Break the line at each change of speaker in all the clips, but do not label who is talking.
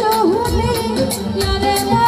জহুলি ইয়ারে না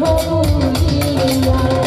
ভরিয়া